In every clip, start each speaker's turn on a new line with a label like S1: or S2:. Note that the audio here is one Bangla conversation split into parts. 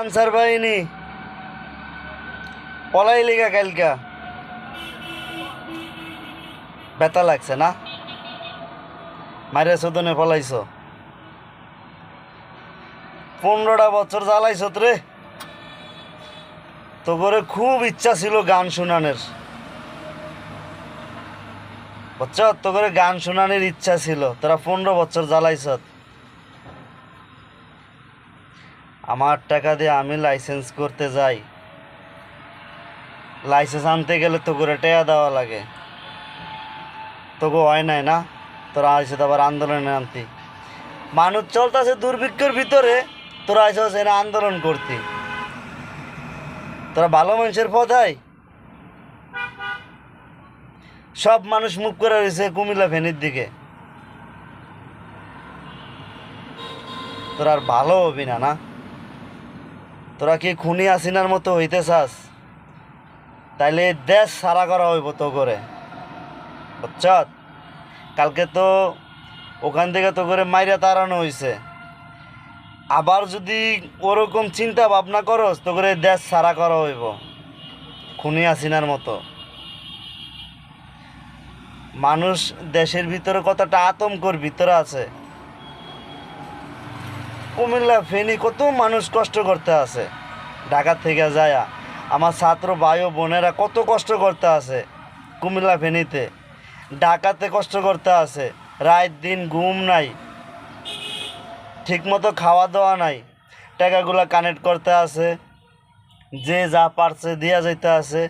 S1: আনসার বাহিনী। পলাই লিগা কালকা। বেতা লাগছে না? মারে সদনে পলাইছ। পনেরোটা বছর জ্বালাইছ রে। তো করে খুব ইচ্ছা ছিল গান শোনানোর। বুঝছ? তো করে গান শোনানোর ইচ্ছা ছিল। তোরা পনেরো বছর জ্বালাইছ আমার টাকা দিয়ে আমি লাইসেন্স করতে যাই। লাইসেন্স আনতে গেলে তো করে টেয়া দেওয়া লাগে। তোকে হয় নাই না? তোরা আইসে তো আবার আন্দোলনে আনতি। মানুষ চলতেছে দুর্ভিক্ষের ভিতরে, তোরা আইসে এনে আন্দোলন করতি। তোরা ভালো মানুষের পদায় সব মানুষ মুখ করে রয়েছে কুমিল্লা ফেনীর দিকে। তোর আর ভালো হবি না না? তোরা কি খুনি আসিনার মতো হইতে চাস তাইলে দেশ সারা করা হইব তো করে বুঝছ কালকে তো ওখান থেকে তো করে মাইরা তাড়ানো হয়েছে আবার যদি ওরকম চিন্তা ভাবনা করস, তো করে দেশ সারা করা হইব। খুনি আসিনার মতো। মানুষ দেশের ভিতরে কতটা আতঙ্কর ভিতরে আছে। কুমিল্লা ফেনি কত মানুষ কষ্ট করতে আছে। ঢাকা থেকে যায় আমার ছাত্র ভাই ও বোনেরা কত কষ্ট করতে আছে কুমিল্লা ফেনীতে। ঢাকাতে কষ্ট করতে আছে, রাত দিন ঘুম নাই, ঠিকমতো খাওয়া দাওয়া নাই, টাকাগুলো কানেক্ট করতে আছে, যে যা পারছে দিয়া যাইতে আছে।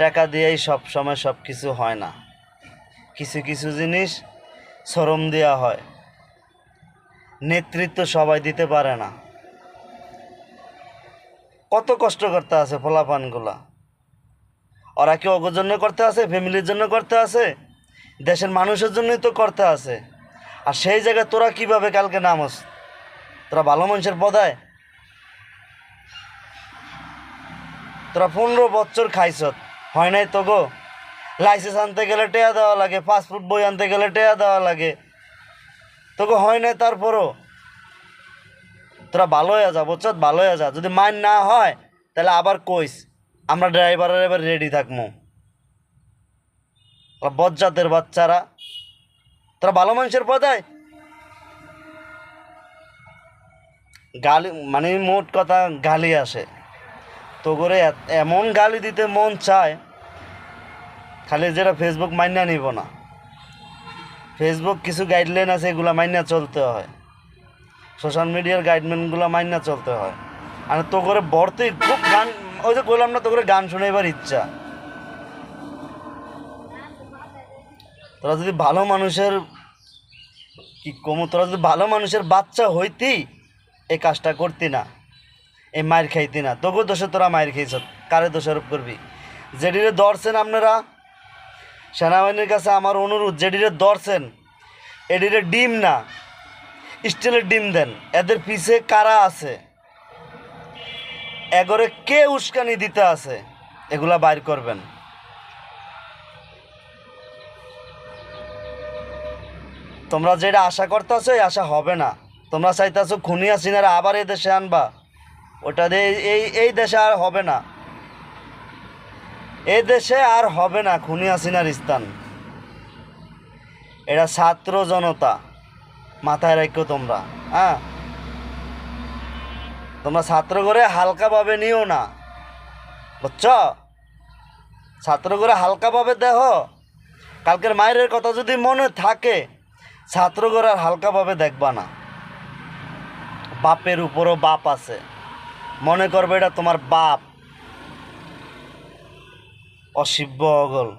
S1: টাকা দিয়েই সব সময় সব কিছু হয় না। কিছু কিছু জিনিস শ্রম দেওয়া হয়। নেতৃত্ব সবাই দিতে পারে না। কত কষ্ট করতে আছে ফলাফানগুলা ওরা কি ওগোর জন্য করতে আছে, ফ্যামিলির জন্য করতে আছে? দেশের মানুষের জন্যই তো করতে আছে। আর সেই জায়গায় তোরা কীভাবে কালকে নামস? তোরা ভালো মানুষের পদায়। তোরা পনেরো বছর খাইছত হয় নাই তো গো লাইসেন্স আনতে গেলে টেয়া দেওয়া লাগে পাসপোর্ট বই আনতে গেলে টেয়া দেওয়া লাগে। তোকে হয় নাই তারপরও। তোরা ভালো হয়ে যা, বুঝছ? ভালো হয়ে যা। যদি মাইন না হয়, তাহলে আবার কইস, আমরা ড্রাইভারের এবার রেডি থাকব বজ্জাতের বাচ্চারা। তোরা ভালো মানুষের পদায় গালি মানে মোট কথা, গালি আসে। তো করে এমন গালি দিতে মন চায় খালি যেটা ফেসবুক মাইনা নিব না। ফেসবুক কিছু গাইডলাইন আছে, এগুলো মাইনা চলতে হয়। সোশ্যাল মিডিয়ার গাইডলাইনগুলো মাইনা চলতে হয়। আর তো করে বর্তে খুব গান, ওই যে বললাম না তো করে গান শুনে এবার ইচ্ছা। তোরা যদি ভালো মানুষের, কি কমু, তোরা যদি ভালো মানুষের বাচ্চা হইতি, এই কাজটা করতি না। এই মায়ের খাইতি না। তোকেও দোষে তোরা মায়ের খেয়েছ কারে দোষারোপ করবি? যেটিরে ধরছেন আপনারা সেনাবাহিনীর কাছে আমার অনুরোধ, যেডিরে ধরছেন, এডিরে ডিম না, স্টিলের ডিম দেন। এদের পিছে কারা আছে? এগরে কে উস্কানি দিতে আছে? এগুলা বাইর করবেন। তোমরা যেটা আশা করতেছো, এই আশা হবে না। তোমরা চাইতেছো খুনিয়া সিনারা আবার এই দেশে আনবা। ওটা দিয়ে এই এই দেশে আর হবে না। এই দেশে আর হবে না খুনি হাসিনার স্থান। এটা ছাত্র জনতা। মাথায় রাখো তোমরা হ্যাঁ? তোমরা ছাত্র করে হালকাভাবে নিও না, বুঝছ? ছাত্র করে হালকাভাবে দেহ। কালকের মায়ের কথা যদি মনে থাকে, ছাত্র করে আর হালকাভাবে দেখবা না। বাপের উপরও বাপ আছে। মনে করবে এটা তোমার বাপ। অসিব্য অগল